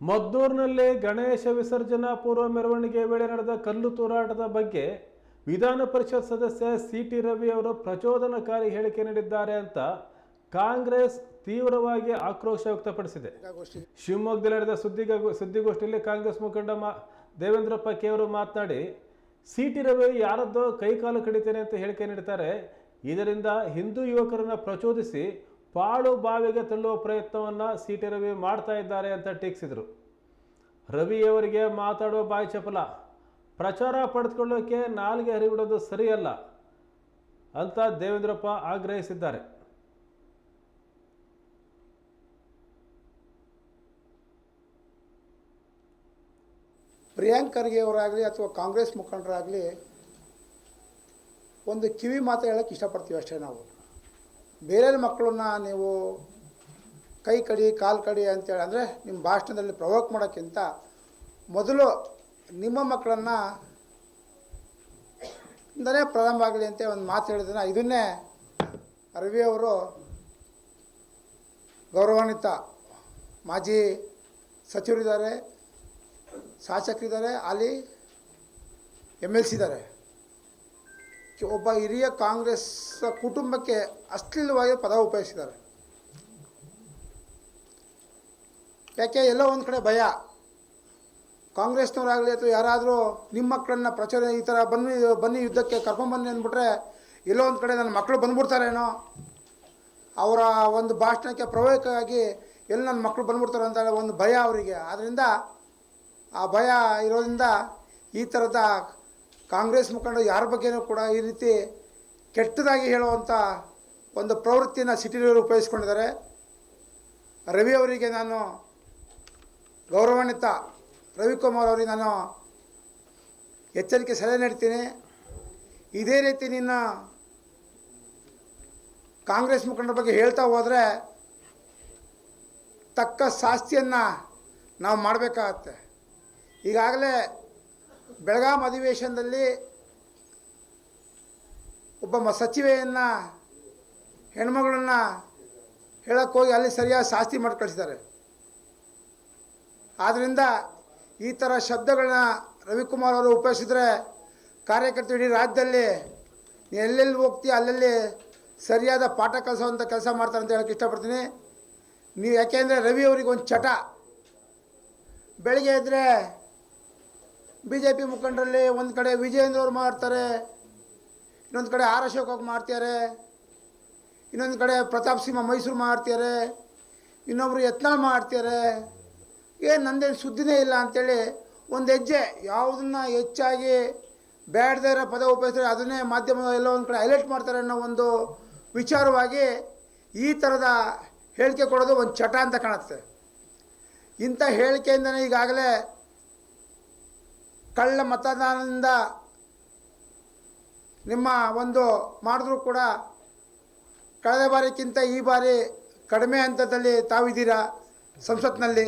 ಮದ್ದೂರಿನಲ್ಲಿ ಗಣೇಶ ವಿಸರ್ಜನಾ ಪೂರ್ವ ಮೆರವಣಿಗೆ ವೇಳೆ ನಡೆದ ಕಲ್ಲು ತೂರಾಟದ ಬಗ್ಗೆ ವಿಧಾನ ಪರಿಷತ್ ಸದಸ್ಯ ಸಿ ಟಿ ರವಿ ಅವರು ಪ್ರಚೋದನಕಾರಿ ಹೇಳಿಕೆ ನೀಡಿದ್ದಾರೆ ಅಂತ ಕಾಂಗ್ರೆಸ್ ತೀವ್ರವಾಗಿ ಆಕ್ರೋಶ ವ್ಯಕ್ತಪಡಿಸಿದೆ. ಶಿವಮೊಗ್ಗದಲ್ಲಿ ನಡೆದ ಸುದ್ದಿಗ, ಸುದ್ದಿಗೋಷ್ಠಿಯಲ್ಲಿ ಕಾಂಗ್ರೆಸ್ ಮುಖಂಡ ಮಾ, ದೇವೇಂದ್ರಪ್ಪ ಅವರು ಮಾತನಾಡಿ ಸಿ ಟಿ ರವಿ ಯಾರದ್ದೋ ಕೈಕಾಲು ಕಡಿತೇನೆ ಅಂತ ಹೇಳಿಕೆ ನೀಡ್ತಾರೆ. ಇದರಿಂದ ಹಿಂದೂ ಯುವಕರನ್ನು ಪ್ರಚೋದಿಸಿ ಪಾಳು ಬಾವಿಗೆ ತಳ್ಳುವ ಪ್ರಯತ್ನವನ್ನು ಸಿ ಟಿ ರವಿ ಮಾಡ್ತಾ ಇದ್ದಾರೆ ಅಂತ ಟೀಕಿಸಿದರು. ರವಿಯವರಿಗೆ ಮಾತಾಡುವ ಬಾಯಿ ಚಪಲ ಪ್ರಚಾರ ಪಡೆದುಕೊಳ್ಳೋಕೆ ನಾಲ್ಗೆ ಹರಿಬಿಡೋದು ಸರಿಯಲ್ಲ ಅಂತ ದೇವೇಂದ್ರಪ್ಪ ಆಗ್ರಹಿಸಿದ್ದಾರೆ. ಪ್ರಿಯಾಂಕ್ ಖರ್ಗೆ ಅವರಾಗಲಿ ಅಥವಾ ಕಾಂಗ್ರೆಸ್ ಮುಖಂಡರಾಗಲಿ ಒಂದು ಕಿವಿ ಮಾತು ಹೇಳೋಕ್ಕೆ ಇಷ್ಟಪಡ್ತೀವಿ ಅಷ್ಟೇ ನಾವು. ಬೇರೆ ಮಕ್ಕಳನ್ನ ನೀವು ಕೈ ಕಡಿ, ಕಾಲು ಕಡಿ ಅಂತೇಳಿ ಅಂದರೆ ನಿಮ್ಮ ಭಾಷಣದಲ್ಲಿ ಪ್ರವೋಕ್ ಮಾಡೋಕ್ಕಿಂತ ಮೊದಲು ನಿಮ್ಮ ಮಕ್ಕಳನ್ನು ಇಂದನೇ ಪ್ರಾರಂಭ ಆಗಲಿ ಅಂತ ಒಂದು ಮಾತು ಹೇಳಿದ್ರೆ ಇದನ್ನೇ ರವಿ ಅವರು ಗೌರವಾನ್ವಿತ ಮಾಜಿ ಸಚಿವರಿದ್ದಾರೆ, ಶಾಸಕರಿದ್ದಾರೆ, ಅಲ್ಲಿ ಎಂ ಎಲ್ ಸಿ ಇದ್ದಾರೆ. ಒಬ್ಬ ಹಿರಿಯ ಕಾಂಗ್ರೆಸ್ ಕುಟುಂಬಕ್ಕೆ ಅಶ್ಲೀಲವಾಗಿ ಪದ ಉಪಯೋಗಿಸಿದ್ದಾರೆ. ಯಾಕೆ? ಎಲ್ಲೋ ಒಂದು ಕಡೆ ಭಯ. ಕಾಂಗ್ರೆಸ್ನವರಾಗಲಿ ಅಥವಾ ಯಾರಾದರೂ ನಿಮ್ಮ ಮಕ್ಕಳನ್ನ ಪ್ರಚಾರ ಈ ಥರ ಬನ್ನಿ ಬನ್ನಿ ಯುದ್ಧಕ್ಕೆ ಕರ್ಕೊಂಬನ್ನಿ ಅಂದ್ಬಿಟ್ರೆ ಎಲ್ಲೋ ಒಂದು ಕಡೆ ನನ್ನ ಮಕ್ಕಳು ಬಂದ್ಬಿಡ್ತಾರೇನೋ? ಅವರ ಒಂದು ಭಾಷಣಕ್ಕೆ ಪ್ರವೇಕವಾಗಿ ಎಲ್ಲಿ ನನ್ನ ಮಕ್ಕಳು ಬಂದ್ಬಿಡ್ತಾರೆ ಅಂತ ಒಂದು ಭಯ ಅವರಿಗೆ. ಆದ್ದರಿಂದ ಆ ಭಯ ಇರೋದ್ರಿಂದ ಈ ಥರದ ಕಾಂಗ್ರೆಸ್ ಮುಖಂಡರು ಯಾರ ಬಗ್ಗೆನೂ ಕೂಡ ಈ ರೀತಿ ಕೆಟ್ಟದಾಗಿ ಹೇಳುವಂಥ ಒಂದು ಪ್ರವೃತ್ತಿಯನ್ನು ಸಿಟಿಲಿಯವರು ಉಪಯೋಗಿಸ್ಕೊಂಡಿದ್ದಾರೆ. ರವಿ ಅವರಿಗೆ ನಾನು ಗೌರವಾನ್ವಿತ. ರವಿಕುಮಾರ್ ಅವರಿಗೆ ನಾನು ಎಚ್ಚರಿಕೆ ಸಲಹೆ ನೀಡ್ತೀನಿ. ಇದೇ ರೀತಿ ನಿನ್ನ ಕಾಂಗ್ರೆಸ್ ಮುಖಂಡರ ಬಗ್ಗೆ ಹೇಳ್ತಾ ಹೋದರೆ ತಕ್ಕ ಶಾಸ್ತಿಯನ್ನು ನಾವು ಮಾಡಬೇಕಾಗತ್ತೆ. ಈಗಾಗಲೇ ಬೆಳಗಾಂ ಅಧಿವೇಶನದಲ್ಲಿ ಒಬ್ಬ ಸಚಿವೆಯನ್ನು, ಹೆಣ್ಮಗಳನ್ನು ಹೇಳಕ್ಕೆ ಹೋಗಿ ಅಲ್ಲಿ ಸರಿಯಾದ ಶಾಸ್ತಿ ಮಾಡಿ ಕಳಿಸಿದ್ದಾರೆ. ಆದ್ದರಿಂದ ಈ ಥರ ಶಬ್ದಗಳನ್ನ ರವಿಕುಮಾರ್ ಅವರು ಉಪಯೋಗಿಸಿದ್ರೆ ಕಾರ್ಯಕರ್ತರು ಇಡೀ ರಾಜ್ಯದಲ್ಲಿ ಎಲ್ಲೆಲ್ಲಿ ಹೋಗ್ತೀಯ, ಅಲ್ಲಲ್ಲಿ ಸರಿಯಾದ ಪಾಠ ಕಲಿಸೋವಂಥ ಕೆಲಸ ಮಾಡ್ತಾರೆ ಅಂತ ಹೇಳೋಕ್ಕೆ ಇಷ್ಟಪಡ್ತೀನಿ. ನೀವು ಯಾಕೆಂದರೆ ರವಿ ಅವರಿಗೆ ಒಂದು ಚಟ. ಬೆಳಿಗ್ಗೆ ಇದ್ದರೆ ಬಿ ಜೆ ಪಿ ಮುಖಂಡರಲ್ಲಿ ಒಂದು ಕಡೆ ವಿಜಯೇಂದ್ರ ಅವ್ರು ಮಾಡ್ತಾರೆ ಇನ್ನೊಂದು ಕಡೆ ಆರ್ ಅಶೋಕ್ ಅವ್ರು ಮಾಡ್ತಾರೆ ಇನ್ನೊಂದು ಕಡೆ ಪ್ರತಾಪ್ ಸಿಂಹ ಮೈಸೂರು ಮಾಡ್ತಾರೆ ಇನ್ನೊಬ್ರು ಯತ್ನಾಳ್ ಮಾಡ್ತಾರೆ ಏನು ನಂದೇನು ಸುದ್ದಿನೇ ಇಲ್ಲ ಅಂಥೇಳಿ ಒಂದು ಹೆಜ್ಜೆ ಯಾವುದನ್ನ ಹೆಚ್ಚಾಗಿ ಬೇಡದೇ ಇರೋ ಪದ ಉಪಯೋಗಿಸಿದ್ರೆ ಅದನ್ನೇ ಮಾಧ್ಯಮದ ಎಲ್ಲ ಒಂದು ಕಡೆ ಹೈಲೈಟ್ ಮಾಡ್ತಾರೆ ಅನ್ನೋ ಒಂದು ವಿಚಾರವಾಗಿ ಈ ಥರದ ಹೇಳಿಕೆ ಕೊಡೋದು ಒಂದು ಚಟ ಅಂತ ಕಾಣುತ್ತೆ. ಇಂಥ ಹೇಳಿಕೆಯಿಂದನೇ ಈಗಾಗಲೇ ಕಳ್ಳ ಮತದಾನದಿಂದ ನಿಮ್ಮ ಒಂದು ಮಾಡಿದ್ರೂ ಕೂಡ ಕಳೆದ ಬಾರಿಗಿಂತ ಈ ಬಾರಿ ಕಡಿಮೆ ಹಂತದಲ್ಲಿ ತಾವಿದ್ದೀರಾ ಸಂಸತ್ನಲ್ಲಿ?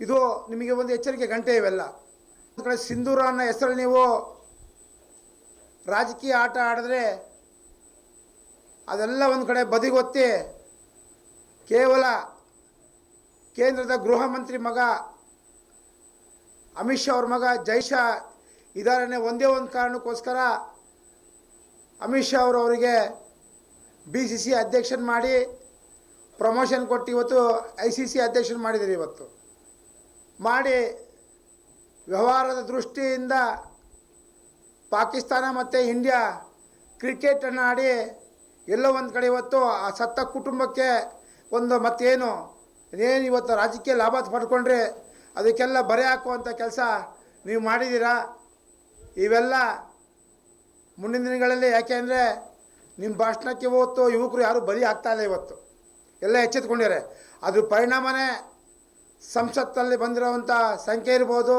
ಇದು ನಿಮಗೆ ಒಂದು ಎಚ್ಚರಿಕೆ, ಗಂಟೆ ಇವೆಲ್ಲ. ಒಂದು ಕಡೆ ಸಿಂಧೂರ ಅನ್ನೋ ಹೆಸರಲ್ಲಿ ನೀವು ರಾಜಕೀಯ ಆಟ ಆಡಿದ್ರೆ ಅದೆಲ್ಲ ಒಂದು ಕಡೆ ಬದಿಗೊತ್ತಿ ಕೇವಲ ಕೇಂದ್ರದ ಗೃಹ ಮಂತ್ರಿ ಮಗ ಅಮಿತ್ ಶಾ ಅವ್ರ ಮಗ ಜೈ ಶಾ ಇದಾರನೇ ಒಂದೇ ಒಂದು ಕಾರಣಕ್ಕೋಸ್ಕರ ಅಮಿತ್ ಶಾ ಅವರು ಅವರಿಗೆ ಬಿ ಸಿ ಸಿ ಅಧ್ಯಕ್ಷನ್ ಮಾಡಿ ಪ್ರಮೋಷನ್ ಕೊಟ್ಟು ಇವತ್ತು ಐ ಸಿ ಸಿ ಅಧ್ಯಕ್ಷನ್ ಮಾಡಿದ್ದೀರಿ ಇವತ್ತು. ಮಾಡಿ ವ್ಯವಹಾರದ ದೃಷ್ಟಿಯಿಂದ ಪಾಕಿಸ್ತಾನ ಮತ್ತು ಇಂಡಿಯಾ ಕ್ರಿಕೆಟನ್ನು ಆಡಿ ಎಲ್ಲೋ ಒಂದು ಕಡೆ ಇವತ್ತು ಆ ಸತ್ತ ಕುಟುಂಬಕ್ಕೆ ಒಂದು ಮತ್ತೇನು, ಏನು ಇವತ್ತು ರಾಜಕೀಯ ಲಾಭ ಪಡ್ಕೊಂಡ್ರೆ ಅದಕ್ಕೆಲ್ಲ ಬರೆ ಹಾಕುವಂಥ ಕೆಲಸ ನೀವು ಮಾಡಿದ್ದೀರಾ? ಇವೆಲ್ಲ ಮುಂದಿನ ದಿನಗಳಲ್ಲಿ ಯಾಕೆ ಅಂದರೆ ನಿಮ್ಮ ಭಾಷಣಕ್ಕೆ ಇವತ್ತು ಯುವಕರು ಯಾರೂ ಬಲಿ ಆಗ್ತಾ ಇಲ್ಲ ಇವತ್ತು. ಎಲ್ಲ ಎಚ್ಚೆತ್ಕೊಂಡಿದ್ದಾರೆ. ಅದ್ರ ಪರಿಣಾಮನೇ ಸಂಸತ್ತಲ್ಲಿ ಬಂದಿರೋವಂಥ ಸಂಖ್ಯೆ ಇರ್ಬೋದು.